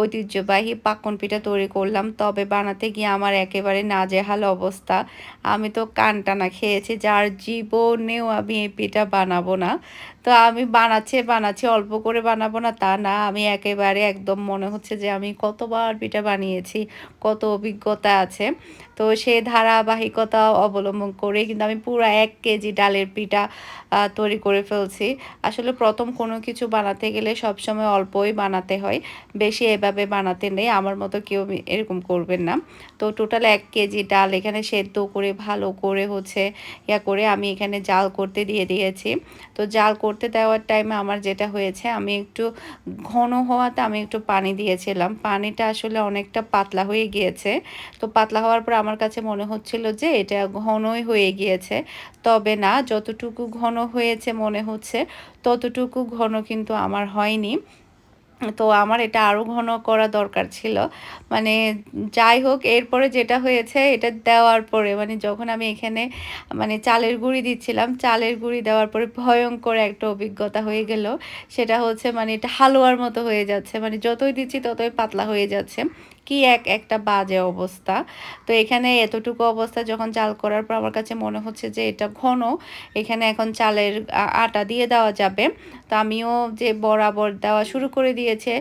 ঐতিহ্যবাহী পাকন পিঠা তৈরি করলাম। তবে বানাতে গিয়ে আমার একেবারে নাজেহাল অবস্থা। আমি তো কান টানা খেয়েছি, যার জীবনেও আমি এই পিঠা বানাবো না। তো আমি বানাচ্ছে, বানাচ্ছি, অল্প করে বানাবো না তা না। আমি একেবারে একদম মনে হচ্ছে যে আমি কতবার পিঠা বানিয়েছি, কত অভিজ্ঞতা আছে। তো সেই ধারাবাহিকতা অবলম্বন করে কিন্তু আমি পুরো এক কেজি ডালের পিঠা তৈরি করে ফেলছি। আসলে প্রথম কোনো কিছু বানাতে গেলে সবসময় অল্পই বানাতে হয়। বেশি এভাবে বানাতে নেই, আমার মতো কেউ এরকম করবেন না। তো টোটাল এক কেজি ডাল এখানে সেদ্ধ করে, ভালো করে হচ্ছে ইয়া করে আমি এখানে জাল করতে দিয়ে দিয়েছি। তো জাল করতে দেওয়ার টাইমে আমার যেটা হয়েছে, আমি একটু ঘন হওয়াতে আমি একটু পানি দিয়েছিলাম। পানিটা আসলে অনেকটা পাতলা হয়ে গিয়েছে। তো পাতলা হওয়ার পর আমার কাছে মনে হচ্ছিল যে এটা ঘনই হয়ে গিয়েছে। তবে না, যতটুকু ঘন হয়েছে মনে হচ্ছে, ততটুকু ঘন কিন্তু আমার হয়নি। তো আমার এটা আরও ঘন করা দরকার ছিল। মানে যাই হোক, এরপরে যেটা হয়েছে, এটা দেওয়ার পরে মানে যখন আমি এখানে মানে চালের গুঁড়ি দিচ্ছিলাম, চালের গুঁড়ি দেওয়ার পরে ভয়ঙ্কর একটা অভিজ্ঞতা হয়ে গেল। সেটা হচ্ছে মানে এটা হালুয়ার মতো হয়ে যাচ্ছে। মানে যতই দিচ্ছি, ততই পাতলা হয়ে যাচ্ছে। কি এক, একটা বাজে অবস্থা। তো এখানে এতটুকু অবস্থা যখন চাল করার পর আমার কাছে মনে হচ্ছে যে এটা ঘন, এখানে এখন চালের আটা দিয়ে দেওয়া যাবে। তো আমিও যে বরাবর দেওয়া শুরু করে দিয়েছে,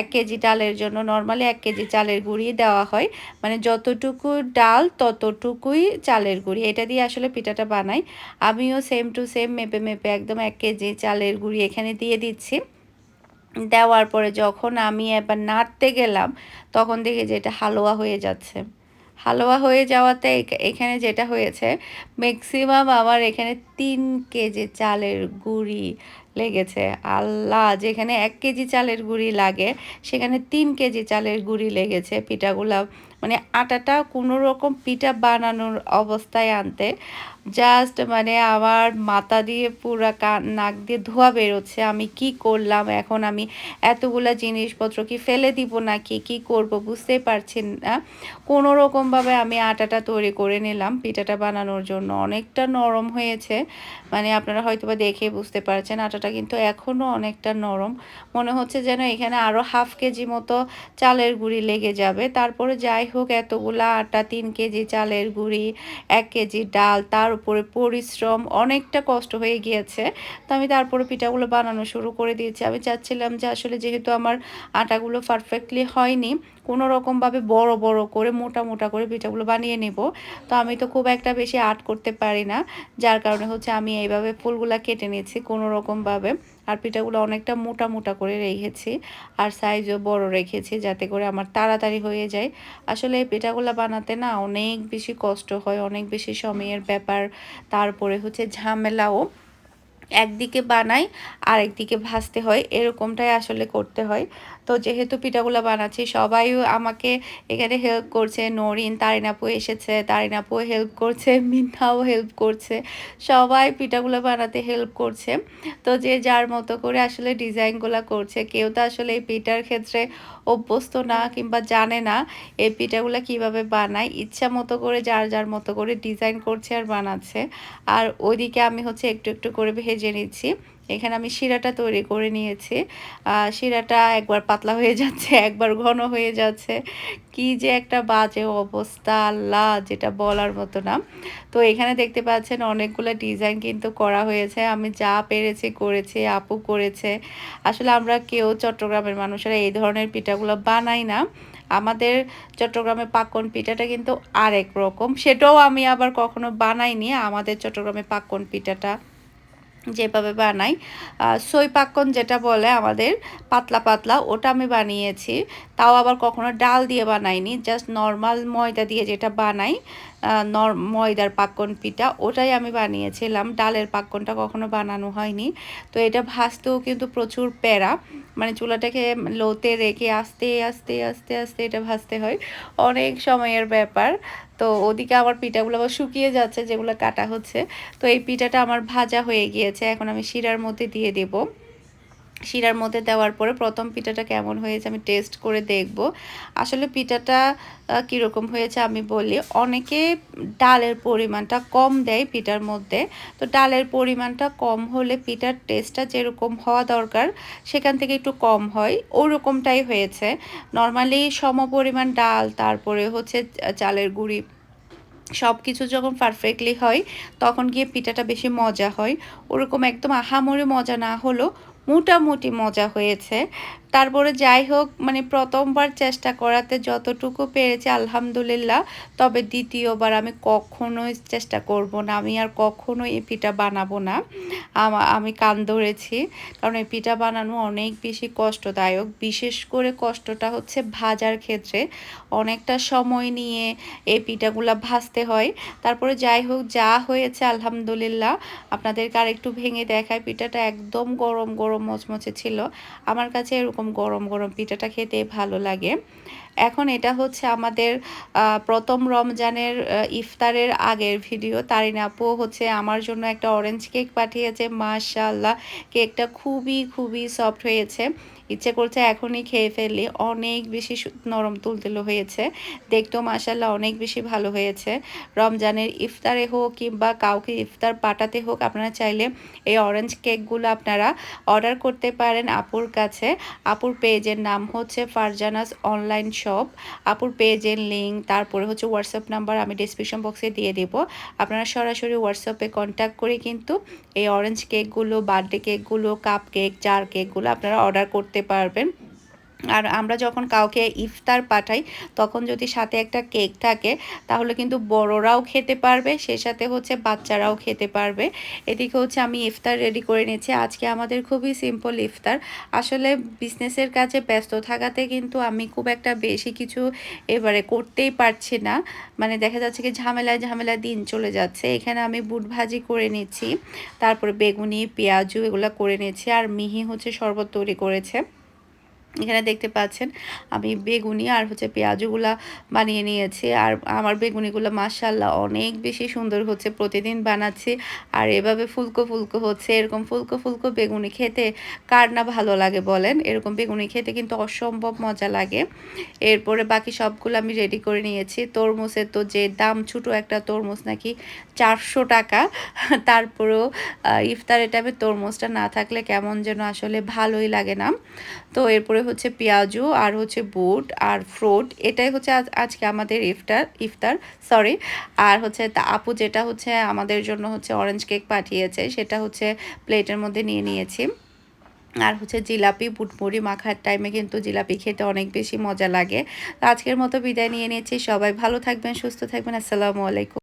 এক কেজি ডালের জন্য নর্মালি এক কেজি চালের গুঁড়ি দেওয়া হয়। মানে যতটুকু ডাল ততটুকুই চালের গুঁড়ি। এটা দিয়ে আসলে পিঠাটা বানাই। আমিও সেম টু সেম মেপে মেপে একদম এক কেজি চালের গুঁড়ি এখানে দিয়ে দিচ্ছি। দেওয়ার পরে যখন আমি এবার নাড়তে গেলাম, তখন দেখি যে এটা হালুয়া হয়ে যাচ্ছে। হালুয়া হয়ে যাওয়াতে এখানে যেটা হয়েছে ম্যাক্সিমাম আমার এখানে তিন কেজি চালের গুঁড়ি লেগেছে। আল্লাহ, যেখানে এক কেজি চালের গুঁড়ি লাগে, সেখানে তিন কেজি চালের গুঁড়ি লেগেছে পিঠাগুলা। মানে আটাটা কোনো রকম পিঠা বানানোর অবস্থায় আনতে জাস্ট মানে আমার মাথা দিয়ে পুরো নাক দিয়ে ধোয়া বেরোচ্ছে। আমি কি করলাম? এখন আমি এতগুলা জিনিসপত্র কি ফেলে দিব নাকি? কি করব? বুঝতেই পারছি না। কোনো রকমভাবে আমি আটাটা তৈরি করে নিলাম পিঠাটা বানানোর জন্য। অনেকটা নরম হয়েছে। মানে আপনারা হয়তোবা দেখে বুঝতে পারছেন আটাটা কিন্তু এখনও অনেকটা নরম। মনে হচ্ছে যেন এখানে আরও হাফ কেজি মতো চালের গুঁড়ি লেগে যাবে। তারপরে যাই হোক, এতগুলা আটা, তিন কেজি চালের গুঁড়ি, এক কেজি ডাল, তার উপরে পরিশ্রম, অনেকটা কষ্ট হয়ে গিয়েছে। তো আমি তারপরে পিঠাগুলো বানানো শুরু করে দিয়েছি। আমি চাচ্ছিলাম যে আসলে যেহেতু আমার আটাগুলো পারফেক্টলি হয়নি কোনো রকমভাবে বড় বড় করে, মোটা মোটা করে পিঠাগুলো বানিয়ে নেব। তো আমি তো খুব একটা বেশি আর্ট করতে পারি না। যার কারণে হচ্ছে আমি এইভাবে ফুলগুলা কেটে নিয়েছি কোনো রকমভাবে আর পিঠাগুলো অনেকটা মোটা মোটা করে রেখেছি আর সাইজও বড় রেখেছি যাতে করে আমার তাড়াতাড়ি হয়ে যায়। আসলে এই পিঠাগুলো বানাতে না অনেক বেশি কষ্ট হয়, অনেক বেশি সময়ের ব্যাপার। তারপরে হচ্ছে ঝামেলাও। একদিকে বানাই আর একদিকে ভাজতে হয়, এরকমটাই আসলে করতে হয়। তো যেহেতু পিঠাগুলো বানাচ্ছি, সবাই আমাকে এখানে হেল্প করছে। নরিন তারিনাপু এসেছে তারিনাপু হেল্প করছে, মিন্নাও হেল্প করছে। সবাই পিঠাগুলো বানাতে হেল্প করছে। তো যে যার মতো করে আসলে ডিজাইনগুলো করছে, কেউ তো আসলে এই পিঠার ক্ষেত্রে অভ্যস্ত না কিংবা জানে না এই পিঠাগুলো কীভাবে বানায়। ইচ্ছা মতো করে, যার যার মতো করে ডিজাইন করছে আর বানাচ্ছে। আর ওইদিকে আমি হচ্ছে একটু একটু করে ভেজে নিচ্ছি। এখানে আমি শিরাটা তৈরি করে নিয়েছি। শিরাটা একবার পাতলা হয়ে যাচ্ছে, একবার ঘন হয়ে যাচ্ছে। কি যে একটা বাজে অবস্থা, আল্লাহ, যেটা বলার মতো না। তো এখানে দেখতে পাচ্ছেন অনেকগুলো ডিজাইন কিন্তু করা হয়েছে। আমি যা পেরেছি করেছি, আপু করেছে। আসলে আমরা কেউ চট্টগ্রামের মানুষেরা এই ধরনের পিঠাগুলো বানাই না। আমাদের চট্টগ্রামে পাকন পিঠাটা কিন্তু আরেক রকম। সেটাও আমি আবার কখনো বানাইনি। আমাদের চট্টগ্রামে পাকন পিঠাটা যেভাবে বানাই। সই পাক্কন যেটা বলে আমাদের, পাতলা পাতলা, ওটা আমি বানিয়েছি। তাও আবার কখনো ডাল দিয়ে বানাইনি জাস্ট নর্মাল ময়দা দিয়ে যেটা বানাই নর, ময়দার পাক্কন পিঠা, ওটাই আমি বানিয়েছিলাম। ডালের পাক্কনটা কখনো বানানো হয়নি। তো এটা ভাজতেও কিন্তু প্রচুর প্যারা। মানে চুলাটাকে লোতে রেখে আস্তে আস্তে আস্তে আস্তে এটা ভাজতে হয়। অনেক সময়ের ব্যাপার। তো ওদিকে আমার পিঠাগুলো আবার শুকিয়ে যাচ্ছে, যেগুলো কাটা হচ্ছে। তো এই পিঠাটা আমার ভাজা হয়ে গিয়েছে। এখন আমি শিরার মধ্যে দিয়ে দেবো। শিরার মধ্যে দেওয়ার পরে প্রথম পিঠাটা কেমন হয়েছে আমি টেস্ট করে দেখব। আসলে পিঠাটা কীরকম হয়েছে আমি বলি, অনেকে ডালের পরিমাণটা কম দেয় পিঠার মধ্যে, তো ডালের পরিমাণটা কম হলে পিঠার টেস্টটা যেরকম হওয়া দরকার, সেখান থেকে একটু কম হয়, ওরকমটাই হয়েছে। নর্মালি সম পরিমাণ ডাল, তারপরে হচ্ছে চালের গুঁড়ি সব কিছু যখন পারফেক্টলি হয়, তখন গিয়ে পিঠাটা বেশি মজা হয়। ওরকম একদম আহামরি মজা না হলেও মোটামুটি মজা হয়েছে। তারপরে যাই হোক মানে প্রথমবার চেষ্টা করাতে যতটুকু পেরেছি, আলহামদুলিল্লাহ। তবে দ্বিতীয়বার আমি কখনোই চেষ্টা করব না। আমি আর কখনোই এই পিঠা বানাবো না। আমি কান ধরেছি। কারণ এই পিঠা বানানো অনেক বেশি কষ্টদায়ক। বিশেষ করে কষ্টটা হচ্ছে ভাজার ক্ষেত্রে। অনেকটা সময় নিয়ে এই পিঠাগুলা ভাজতে হয়। তারপরে যাই হোক, যা হয়েছে, আলহামদুলিল্লাহ। আপনাদেরকে আর একটু ভেঙে দেখায় পিঠাটা একদম গরম গরম মচমচে ছিল। আমার কাছে এরকম গরম গরম পিঠাটা খেতে ভালো লাগে। এখন এটা হচ্ছে আমাদের প্রথম রমজানের ইফতারের আগের ভিডিও। তারিন আপু হচ্ছে আমার জন্য একটা অরেঞ্জ কেক পাঠিয়েছে। মাশাল্লাহ কেকটা খুবই খুবই সফট হয়েছে। ইচ্ছে করছে এখনই খেয়ে ফেললি অনেক বেশি নরম তুলতুলো হয়েছে। দেখতেও মাসাল্লাহ অনেক বেশি ভালো হয়েছে। রমজানের ইফতারে হোক কিংবা কাউকে ইফতার পাঠাতে হোক, আপনারা চাইলে এই অরেঞ্জ কেকগুলো আপনারা অর্ডার করতে পারেন আপুর কাছে। আপুর পেজের নাম হচ্ছে ফারজানাস অনলাইন শপ আপুর পেজের লিঙ্ক তারপরে হচ্ছে হোয়াটসঅ্যাপ নাম্বার আমি ডিসক্রিপশন বক্সে দিয়ে দেবো। আপনারা সরাসরি হোয়াটসঅ্যাপে কন্ট্যাক্ট করে কিন্তু এই অরেঞ্জ কেকগুলো বার্থডে কেকগুলো কাপ কেক চার কেকগুলো আপনারা অর্ডার করতে পারবেন। আর আমরা যখন কাউকে ইফতার পাঠাই, তখন যদি সাথে একটা কেক থাকে, তাহলে কিন্তু বড়রাও খেতে পারবে সে সাথে হচ্ছে বাচ্চারাও খেতে পারবে। এদিকে হচ্ছে আমি ইফতার রেডি করে নিয়েছি। আজকে আমাদের খুবই সিম্পল ইফতার। আসলে বিজনেসের কাছে ব্যস্ত থাকাতে কিন্তু আমি খুব একটা বেশি কিছু এবারে করতেই পারছি না। মানে দেখা যাচ্ছে কি ঝামেলায় ঝামেলা দিন চলে যাচ্ছে। এখানে আমি বুট ভাজি করে নিচ্ছি, তারপরে বেগুনি, পেঁয়াজু এগুলো করে নিয়েছি আর মিহি হচ্ছে শরবত তৈরি করেছে। এখানে দেখতে পাচ্ছেন, আমি বেগুনি আর হচ্ছে পেঁয়াজগুলা বানিয়ে নিয়েছি। আর আমার বেগুনিগুলো মাসাল্লাহ অনেক বেশি সুন্দর হচ্ছে, প্রতিদিন বানাচ্ছি। আর এভাবে ফুলকো ফুলকো হচ্ছে, এরকম ফুলকো ফুলকো বেগুনি খেতে কার না ভালো লাগে বলেন? এরকম বেগুনি খেতে কিন্তু অসম্ভব মজা লাগে। এরপরে বাকি সবগুলো আমি রেডি করে নিয়েছি। তরমুজের তো যে দাম, ছোটো একটা তরমুজ নাকি চারশো টাকা। তারপরেও ইফতারের টাইমে তরমুজটা না থাকলে কেমন যেন আসলে ভালোই লাগে না। তো এরপরে হচ্ছে পেঁয়াজু, আর হচ্ছে বুট, আর ফ্রুট, এটাই হচ্ছে আজকে আমাদের ইফতার ইফতার সরি আর হচ্ছে আপু যেটা হচ্ছে আমাদের জন্য হচ্ছে অরেঞ্জ কেক পাঠিয়েছে, সেটা হচ্ছে প্লেটের মধ্যে নিয়ে নিয়েছি। আর হচ্ছে জিলাপি, বুটমুড়ি মাখার টাইমে কিন্তু জিলাপি খেতে অনেক বেশি মজা লাগে। আজকের মতো বিদায় নিয়ে নিয়েছি সবাই ভালো থাকবেন, সুস্থ থাকবেন, আসসালামু আলাইকুম।